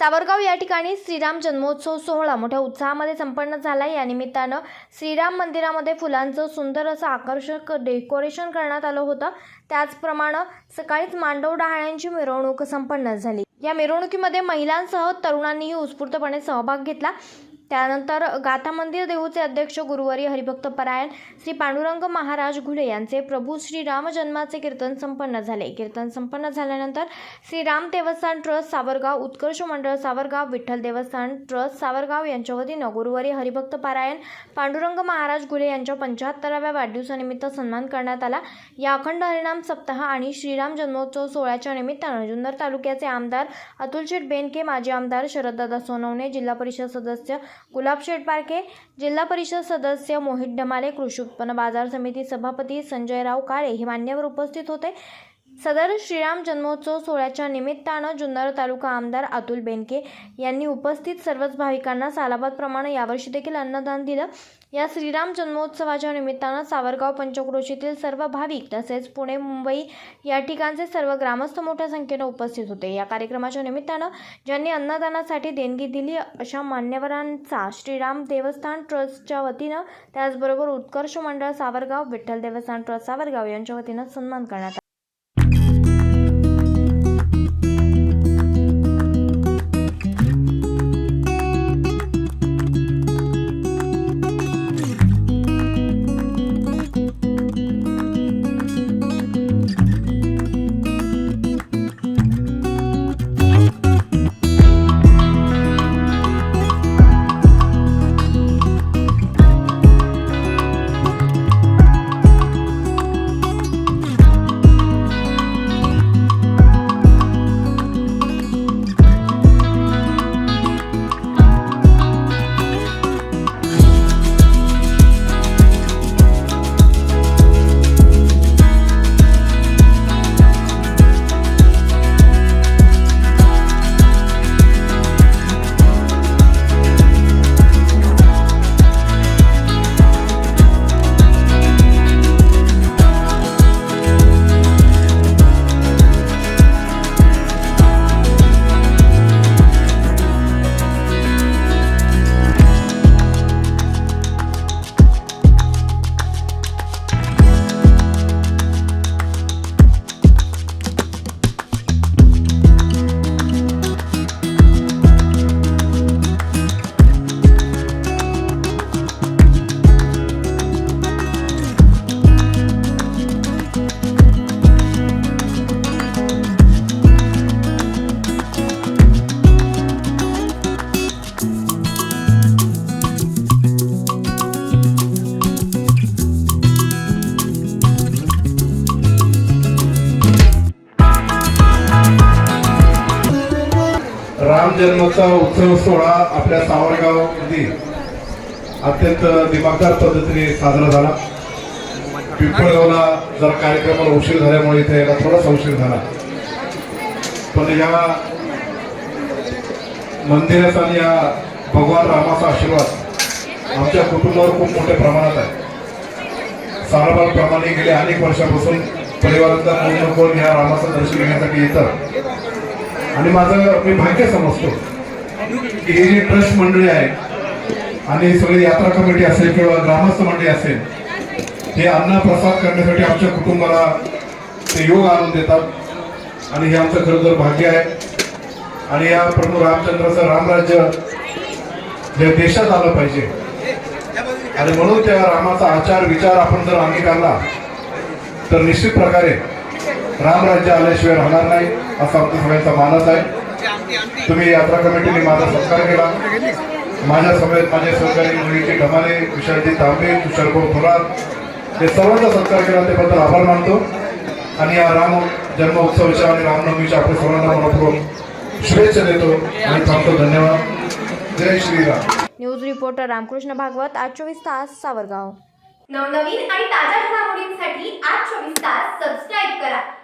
सावरगाव या ठिकाणी श्रीराम जन्मोत्सव सोहळा मोठ्या उत्साहामध्ये संपन्न झाला. या निमित्तानं श्रीराम मंदिरामध्ये फुलांचं सुंदर असं आकर्षक डेकोरेशन करण्यात आलं होतं. त्याचप्रमाणे सकाळीच मांडव डहाळ्यांची मिरवणूक संपन्न झाली. या मिरवणुकीमध्ये महिलांसह तरुणांनीही उत्स्फूर्तपणे सहभाग घेतला. त्यानंतर गाथा मंदिर देहूचे अध्यक्ष गुरुवारी हरिभक्त परायण श्री पांडुरंग महाराज घुले यांचे प्रभू श्री राम जन्माचे कीर्तन संपन्न झाले. कीर्तन संपन्न झाल्यानंतर श्री राम देवस्थान ट्रस्ट सावरगाव उत्कर्ष मंडळ सावरगाव विठ्ठल देवस्थान ट्रस्ट सावरगाव यांच्या वतीनं गुरुवारी हरिभक्त पारायण पांडुरंग महाराज घुले यांच्या पंच्याहत्तराव्या वाढदिवसानिमित्त सन्मान करण्यात आला. या अखंड हरिणाम सप्ताह आणि श्रीराम जन्मोत्सव सोहळ्याच्या निमित्तानं जुन्नर तालुक्याचे आमदार अतुलशेठ बेनके माजी आमदार शरददादा सोनवणे जिल्हा परिषद सदस्य गुलाबशेठ पारखे जिल्हा परिषद सदस्य मोहित डमाले कृषी उत्पन्न बाजार समिती सभापती संजयराव काळे हे मान्यवर उपस्थित होते. सदर श्रीराम जन्मोत्सव सोहळ्याच्या निमित्तानं जुन्नर तालुका आमदार अतुल बेनके यांनी उपस्थित सर्वच भाविकांना सालाबादप्रमाणे यावर्षी देखील अन्नदान दिलं. या श्रीराम जन्मोत्सवाच्या निमित्तानं सावरगाव पंचक्रोशीतील सर्व भाविक तसेच पुणे मुंबई या ठिकाणचे सर्व ग्रामस्थ मोठ्या संख्येनं उपस्थित होते. या कार्यक्रमाच्या निमित्तानं ज्यांनी अन्नदानासाठी देणगी दिली अशा मान्यवरांचा श्रीराम देवस्थान ट्रस्टच्या वतीनं त्याचबरोबर उत्कर्ष मंडळ सावरगाव विठ्ठल देवस्थान ट्रस्ट सावरगाव यांच्या वतीनं सन्मान करण्यात आला. राम जन्माचा उत्सव सोहळा आपल्या सावरगावमध्ये अत्यंत दिमागदार पद्धतीने साजरा झाला. पिंपळगावला जर कार्यक्रमाला उशीर झाल्यामुळे इथे यायला थोडासा उशीर झाला. पण या मंदिराचा आणि या भगवान रामाचा आशीर्वाद आमच्या कुटुंबावर खूप मोठ्या प्रमाणात आहे. साराबाद गेल्या अनेक वर्षापासून परिवाराचा पूर्ण कोण या रामाचं दर्शन घेण्यासाठी येतात आणि माझं मी भाग्य समजतो की हे जी ट्रस्ट मंडळी आहे आणि सगळी यात्रा कमिटी असेल किंवा ग्रामस्थ मंडळी असेल हे अन्न प्रसाद करण्यासाठी आमच्या कुटुंबाला ते योग आणून देतात. आणि हे आमचं खरं तर भाग्य आहे. आणि या प्रभू रामचंद्राचं रामराज्य जे देशात आलं पाहिजे. आणि म्हणून त्या रामाचा आचार विचार आपण जर अंगीकारला तर निश्चित प्रकारे रामराज्य आल्याशिवाय राहणार नाही असा आमचा सगळ्यांचा मानस आहे. तुम्ही यात्रा कमिटीने माझा सत्कार केला. माझ्या समेत माझे सहकारी मुलीचे ढमाले विशालजी तांबे तुषारभाऊ थोरात हे सर्वांचा सत्कार केला त्याबद्दल आभार मानतो. आणि या राम जन्म उत्सवाच्या आणि रामनवमीच्या आपल्या सर्वांना मनपूर्वक शुभेच्छा देतो आणि थांबतो. धन्यवाद. जय श्रीराम. न्यूज रिपोर्टर रामकृष्ण भागवत आज चोवीस तास सावरगाव. नवनवीन आणि ताज्या घडामोडींसाठी आज चोवीस तास सबस्क्राईब करा.